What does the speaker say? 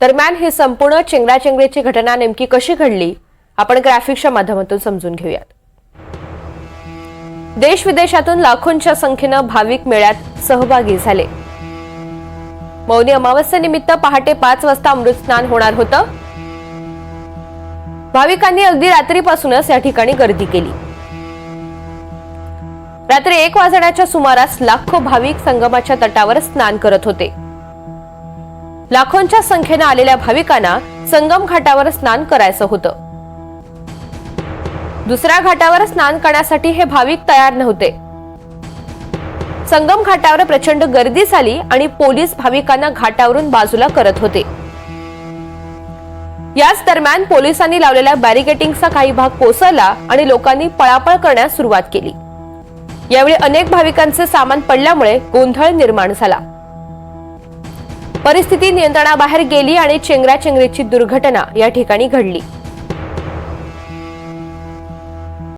दरम्यान ही संपूर्ण चेंगराचेंगरीची घटना नेमकी कशी घडली आपण ग्राफिक्सच्या माध्यमातून समजून घेऊयात. देश विदेशातून लाखोंच्या संख्येनं भाविक मेळ्यात सहभागी झाले. मौनी अमावस्येनिमित्त पहाटे पाच वाजता अमृत स्नान होणार होतं. भाविकांनी अगदी रात्रीपासूनच या ठिकाणी गर्दी केली. रात्री एक वाजण्याच्या सुमारास लाखो भाविक संगमाच्या तटावर स्नान करत होते. लाखोंच्या संख्येनं आलेल्या भाविकांना संगम घाटावर स्नान करायचं होतं. दुसऱ्या घाटावर स्नान करण्यासाठी हे भाविक तयार नव्हते. संगम घाटावर प्रचंड गर्दी झाली आणि पोलीस भाविकांना घाटावरून बाजूला करत होते. याच दरम्यान पोलिसांनी लावलेल्या बॅरिकेटिंगचा काही भाग कोसळला आणि लोकांनी पळापळ करण्यास सुरुवात केली. यावेळी अनेक भाविकांचे सामान पडल्यामुळे गोंधळ निर्माण झाला. परिस्थिती नियंत्रणाबाहेर गेली आणि चेंगराचेंगरीची दुर्घटना या ठिकाणी घडली.